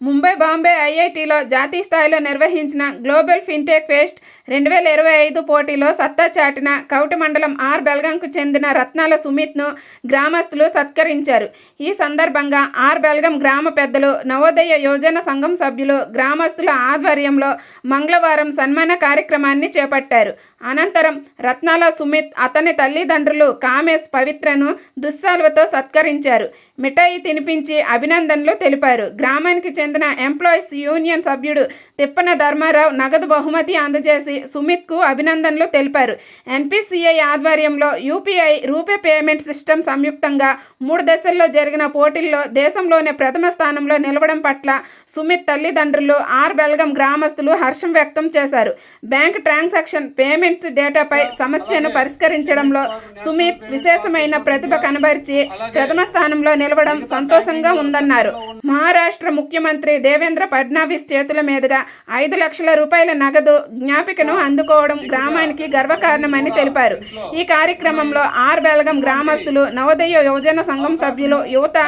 ముంబై బాంబే ఐఐటిలో జాతీయ స్థాయిలో నిర్వహించిన గ్లోబల్ ఫిన్టెక్ ఫెస్ట్ రెండు వేల ఇరవై ఐదు పోటీలో సత్తా చాటిన కౌటి మండలం ఆర్ బెల్గంకు చెందిన రత్నాల సుమిత్ను గ్రామస్తులు సత్కరించారు. ఈ సందర్భంగా ఆర్ బెల్గం గ్రామ పెద్దలు నవోదయ యోజన సంఘం సభ్యులు గ్రామస్తుల ఆధ్వర్యంలో మంగళవారం సన్మాన కార్యక్రమాన్ని చేపట్టారు. అనంతరం రత్నాల సుమిత్ అతని తల్లిదండ్రులు కామేశ్ పవిత్రను దుస్సాల్వతో సత్కరించారు. మిఠాయి తినిపించి అభినందనలు తెలిపారు. గ్రామానికి చెందిన ఎంప్లాయీస్ యూనియన్ సభ్యుడు తిప్పన ధర్మారావు నగదు బహుమతి అందజేసి సుమిత్కు అభినందనలు తెలిపారు. ఎన్పిసిఐ ఆధ్వర్యంలో యూపీఐ రూపే పేమెంట్ సిస్టమ్ సంయుక్తంగా మూడు దశల్లో జరిగిన పోటీల్లో దేశంలోనే ప్రథమ స్థానంలో నిలవడం పట్ల సుమిత్ తల్లిదండ్రులు ఆర్ బెల్గం గ్రామస్తులు హర్షం వ్యక్తం చేశారు. బ్యాంక్ ట్రాన్సాక్షన్ పేమెంట్స్ డేటాపై సమస్యను పరిష్కరించడంలో సుమిత్ విశేషమైన ప్రతిభ కనబరిచి ప్రథమ స్థానంలో నిలవడం సంతోషంగా ఉందన్నారు. మహారాష్ట్ర ముఖ్యమంత్రి ముఖ్యమంత్రి దేవేంద్ర ఫడ్నవీస్ చేతుల మీదుగా ఐదు లక్షల రూపాయల నగదు జ్ఞాపికను అందుకోవడం గ్రామానికి గర్వకారణమని తెలిపారు. ఈ కార్యక్రమంలో ఆర్ బెలగం గ్రామస్తులు నవోదయ యువజన సంఘం సభ్యులు యువత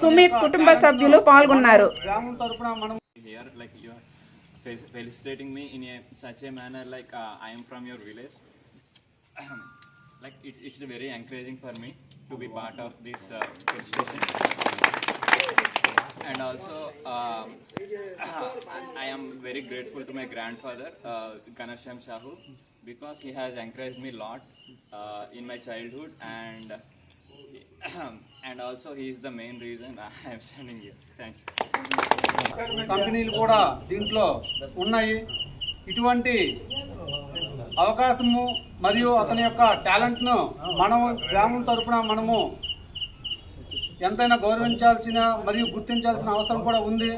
సుమిత్ కుటుంబ సభ్యులు పాల్గొన్నారు. To be part of this uh, presentation and also I am very grateful to my grandfather Ghanshyam Shahu because he has encourage me lot in my childhood and and also he is the main reason I'm standing you thank you కంపెనీలు కూడా దీంట్లో ఉన్నాయి. ఇటువంటి అవకాశము మరియు అతని యొక్క టాలెంట్ను మనము గ్రామం తరఫున మనము ఎంతైనా గౌరవించాల్సిన మరియు గుర్తించాల్సిన అవసరం కూడా ఉంది.